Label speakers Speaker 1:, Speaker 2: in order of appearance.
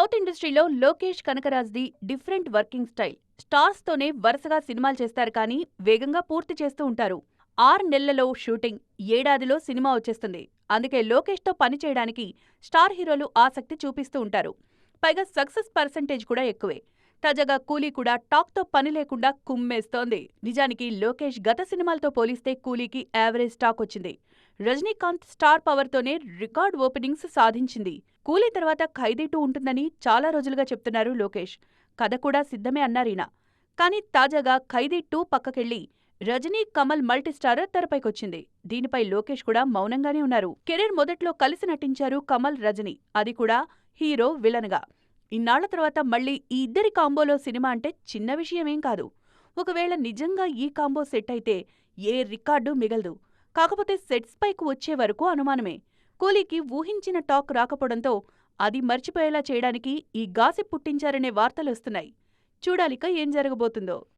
Speaker 1: South ఇండస్ట్రీలో లోకేష్ కనకరాజ్ది different working style. స్టార్స్తోనే వరుసగా సినిమాలు చేస్తారు కానీ వేగంగా పూర్తి చేస్తూ ఉంటారు. ఆరు నెలలలో షూటింగ్ ఏడాదిలో సినిమా వచ్చేస్తుంది. అందుకే లోకేష్తో పని చేయడానికి స్టార్ హీరోలు ఆసక్తి చూపిస్తూ ఉంటారు. పైగా సక్సెస్ పర్సంటేజ్ కూడా ఎక్కువే. తాజాగా కూలీ కూడా టాక్తో పని లేకుండా కుమ్మేస్తోంది. నిజానికి లోకేష్ గత సినిమాలతో పోలిస్తే కూలీకి యావరేజ్ టాక్ వచ్చింది. రజనీకాంత్ స్టార్ పవర్తోనే రికార్డ్ ఓపెనింగ్స్ సాధించింది. కూలీ తర్వాత ఖైదీ టూ ఉంటుందని చాలా రోజులుగా చెప్తున్నారు లోకేష్. కథ కూడా సిద్ధమే అన్నారీనా కానీ తాజాగా ఖైదీ టూ పక్కకెళ్ళి రజనీ కమల్ మల్టీస్టారర్ తెరపైకొచ్చింది. దీనిపై లోకేష్ కూడా మౌనంగానే ఉన్నారు. కెరీర్ మొదట్లో కలిసి నటించారు కమల్ రజనీ. అది కూడా హీరో విలన్గా. ఇన్నాళ్ళ తర్వాత మళ్ళీ ఈ ఇద్దరి కాంబోలో సినిమా అంటే చిన్న విషయమేం కాదు. ఒకవేళ నిజంగా ఈ కాంబో సెట్ అయితే ఏ రికార్డు మిగలదు. కాకపోతే సెట్స్ పైకి వచ్చే వరకు అనుమానమే. కూలీకి ఊహించిన టాక్ రాకపోవడంతో అది మర్చిపోయేలా చేయడానికి ఈ గాసిప్ పుట్టించారనే వార్తలొస్తున్నాయి. చూడాలిక ఏం జరగబోతుందో.